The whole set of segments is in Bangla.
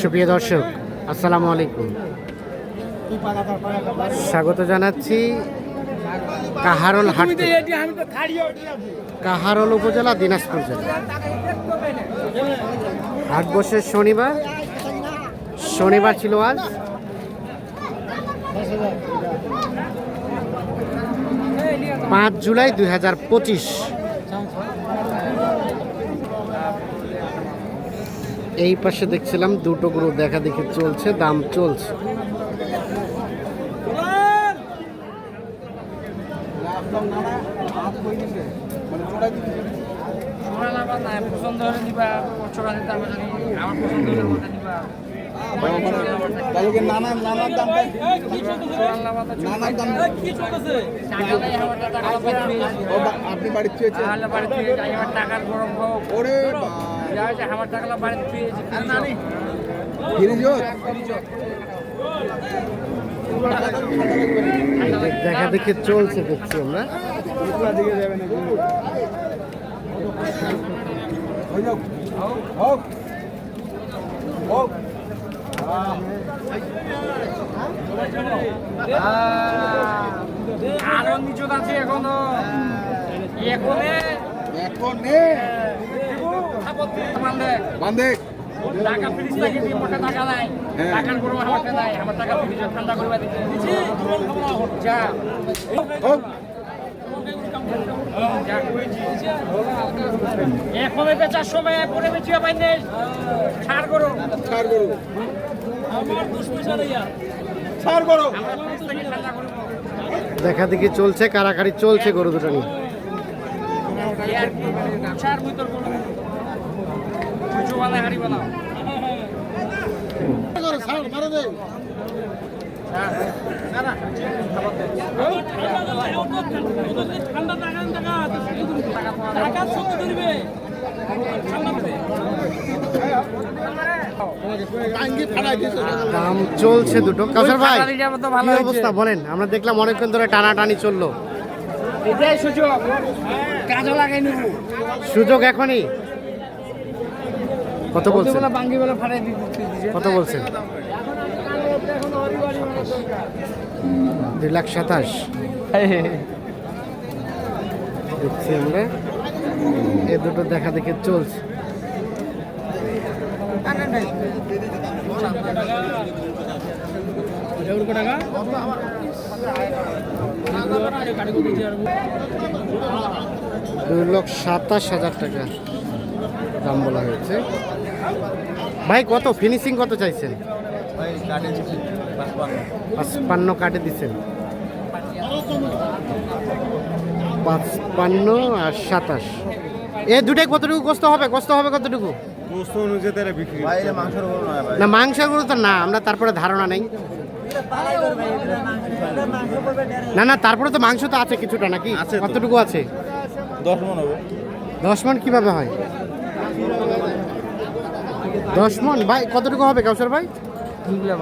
সুপ্রিয় দর্শক, আসসালামু আলাইকুম। স্বাগত জানাচ্ছি কাহারল হাট কাহারল উপজেলা, দিনাজপুর জেলা। হাট বসে শনিবার শনিবার ছিল আজ। পাঁচ জুলাই দুই হাজার পঁচিশ। এই পাশে দেখছিলাম দুটো গরু, দেখা দেখি চলছে, দাম চলছে। আপনি বাড়ির টাকার গরম ওরে হয়েছে আমার টাকা বাড়িতে পেয়েছি দেখা দেখি চলছে দেখছি আমরা। দিকে যাবে না হয়ে আরও নিচু আছে এখনও। এখনে। এখন। নে মানে বান্ধে টাকা ফ্রিজ থেকে দিয়ে মোটা টাকা নাই। হ্যাঁ। টাকার গরম আমার নাই। আমার টাকা ফ্রিজে ঠান্ডা করবে দিচ্ছে যা হোক যা। করেছি এখনও বেচার সময় পরে বেচিয়া ছাড় করো। ছাড় করো। ছাড় করো। দেখা দেখি চলছে কারাকারি চলছে গরু দুটো নিয়ে। দাম চলছে দুটো। কাউসার ভাই কি অবস্থা বলেন? আমরা দেখলাম অনেকক্ষণ ধরে টানাটানি চলল। সুযোগ এখনই। কত বলছেন? কত বলছেন? দুই লাখ সাতাশ। দেখছি আমরা। এ দুটো দেখা দেখে চলছে। দুই লক্ষ সাতাশ হাজার টাকা দাম বলা হয়েছে। ভাই কত? ফিনিশিং কত চাইছেন? পাঁচপান্ন। কাটে দিচ্ছেন পাঁচপান্ন আর সাতাশ। এ দুটাই কতটুকু? কষ্ট হবে? কষ্ট হবে কতটুকু? গোস্ত অনুযায়ী তারা বিক্রি বাইরে মাংসের না মাংসগুলো তো না আমরা তারপরে ধারণা নেই। না না তারপরে তো মাংস তো আছে কিছুটা নাকি? আছে কতটুকু আছে? দশ মন হবে। দশ মন কীভাবে হয়? দশ মন? ভাই কতটুকু হবে কাউসার ভাই?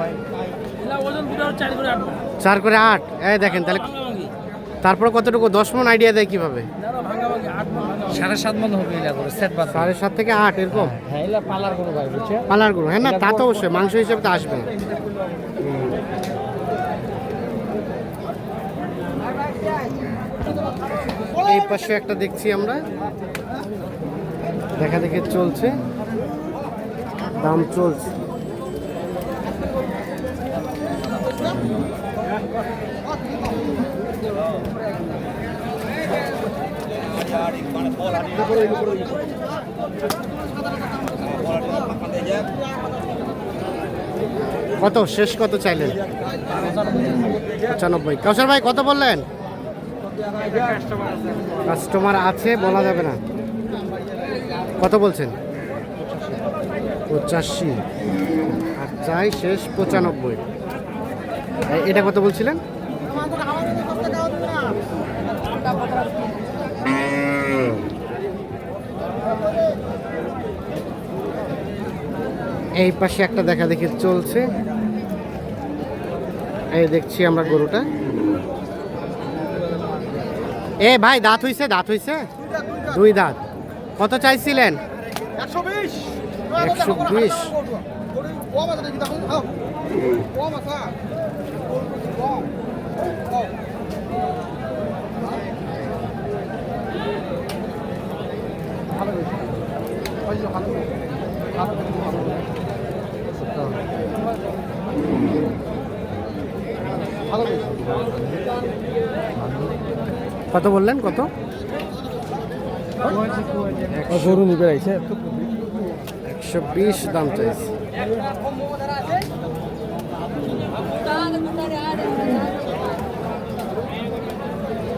ভাই। চার করে আটবো চার করে আট। এই দেখেন তাহলে তারপরে কতটুকু? দশ মন আইডিয়া দেয় কীভাবে? সাড়ে সাত মন হবে এলা করে সেট বাদ। সাড়ে সাত থেকে আট এরকম? হ্যাঁ পালার কোনো ভাই পালার গরু। হ্যাঁ না তা তো অবশ্যই মাংস হিসেবে তো আসবে। এই পাশে একটা দেখছি আমরা। দেখা দেখে চলছে। দাম চলছে। কত? শেষ কত চাইলেন? পঁচানব্বই। কাউসার ভাই, কত বললেন? কাস্টমার আছে, বলা যাবে না। কত বলছেন? পঁচাশি। আর চাই শেষ, পঁচানব্বই। এটা কত বলছিলেন? এই পাশে একটা দেখা দেখি চলছে। এই দেখছি আমরা গরুটা। এ ভাই, দাঁত হইছে দাঁত হইছে? দুই দাঁত। কত চাইছিলেন? একশো বিশ। একশো বিশ। কত বললেন? কত? গরু নিবে আইছে একশো বিশ দাম চাইছে।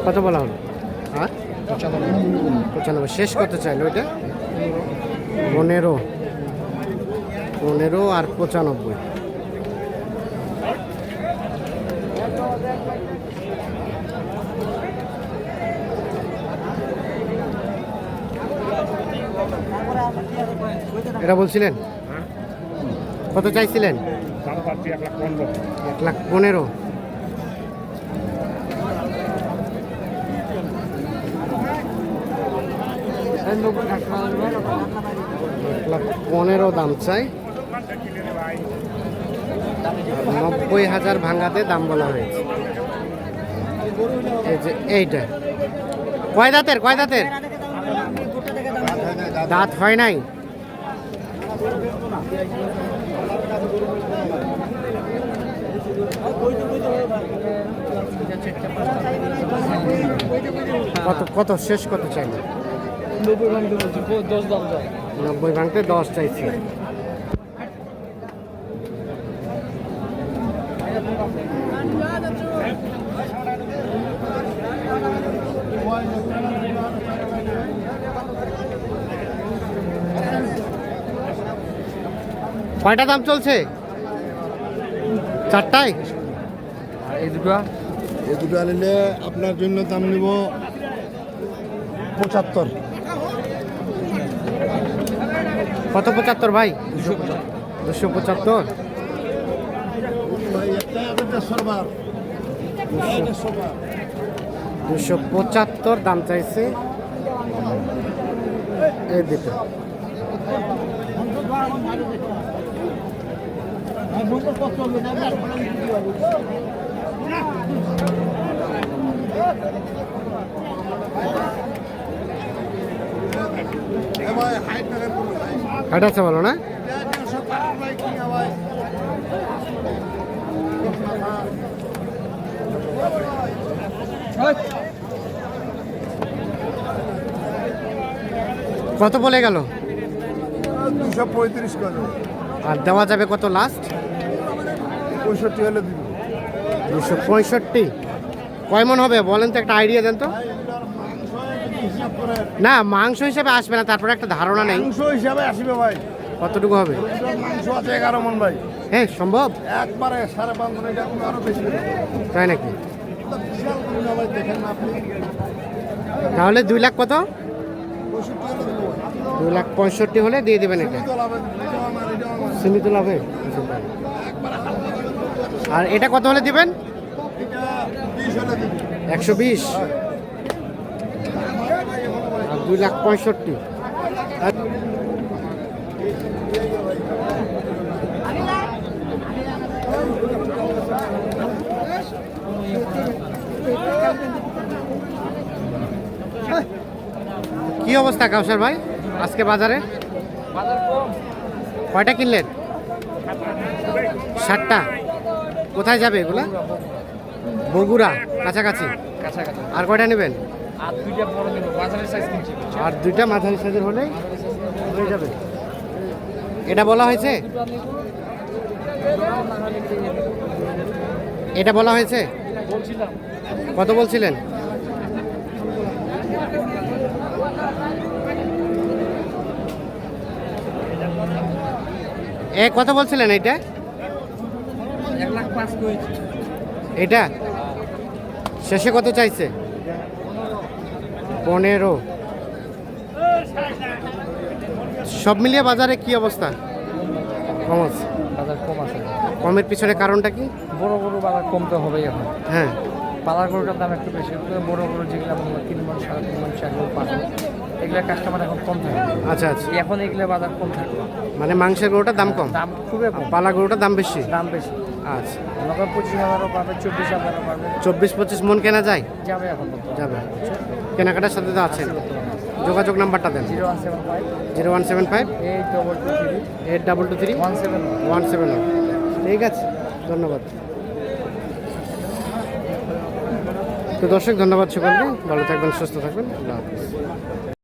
কত বলা হলো? হ্যাঁ? পঁচানব্বই। শেষ কত চাইলো ওইটা? পনেরো। পনেরো আর পঁচানব্বই। এটা বলছিলেন? কত চাইছিলেন? এক লাখ পনেরো। এক লাখ পনেরো। দাম চাই। নব্বই হাজার ভাঙাতে দাম বলা হয়েছে। এই যে এইটা। কয় দাঁতের? কয় দাঁতের? দাঁত হয় নাই? কত কত শেষ কত চাইল? নব্বই ভাঙতে দশ দাম যায় নব্বই ভাঙতে দশ চাইছি কয়টা দাম চলছে? চারটায়? এই দুটো? এই দুটো নিলে আপনার জন্য দাম নিব পঁচাত্তর। কত পঁচাত্তর ভাই? দুশো পঁচাত্তর। দুশো পঁচাত্তর দাম চাইছে। এই দুটো। হাট আছে বলো না? কত বলে গেল? দুশো পঁয়ত্রিশ করে। আর দেওয়া যাবে কত লাস্ট পঁয়ষট্টি হলে দিব। দুশো পঁয়ষট্টি। কয় মন হবে? বলেন তো একটা আইডিয়া দেন তো। না মাংস হিসাবে আসবে না তারপরে একটা ধারণা নেই। মাংস হিসাবে আসবে ভাই। কতটুকু হবে? মাংস আছে এগারো মন ভাই। হ্যাঁ সম্ভব? একবারে সাড়ে পাঁচ মন এটা আরও বেশি তাই নাকি? তাহলে দুই লাখ কত? পঁয়ষট্টি। দুই লাখ পঁয়ষট্টি হলে দিয়ে দেবেন এটা। সীমিত লাভে। আর এটা কত হলে দিবেন? একশো বিশ। আর দুই লাখ পঁয়ষট্টি। কি অবস্থা কাউসার ভাই? আজকে বাজারে? কয়টা কিনলেন? ষাটটা কোথায় যাবে এগুলা? বগুড়া কাছাকাছি? আর কয়টা নেবেন? আর দুইটা মাঝারি সাইজের হলে হয়ে যাবে। এটা বলা হয়েছে? এটা বলা হয়েছে? কত বলছিলেন? এ কত বলছিলেন এটা? এটা? শেষে কত চাইছে? পনেরো। সব মিলিয়ে বাজারে কি অবস্থা? কম আছে। বাজার কম আছে। কমের পিছনে কারণটা কি? বড় বড় বাজার কমতে হবেই এখন। হ্যাঁ। পালার গরুটার দাম একটু বেশি বড় বড় যেগুলো আমরা তিন মন সাড়ে তিন মন চার পাঁচ মণ, এগুলোর কাস্টমার এখন কম থাকে। আচ্ছা আচ্ছা। এখন এগুলো বাজার কম থাকে। মানে মাংসের গরুটার দাম কম? দাম খুবই কম। পালা গরুটার দাম বেশি? দাম বেশি। আচ্ছা। করেন পঁচিশ হাজারও পাবে চব্বিশ হাজারও পাবে। চব্বিশ পঁচিশ মন কেনা যায়? যাবে এখন যাবে। কেনাকাটার সাথে তো আছে যোগাযোগ নাম্বারটা দেন। Zero one seven five. Zero one seven five? Eight double two three. Eight double two three? One seven one. Seven ঠিক আছে। ধন্যবাদ। তো দর্শক ধন্যবাদ সকলকে। ভালো থাকবেন সুস্থ থাকবেন। আল্লাহ হাফিজ।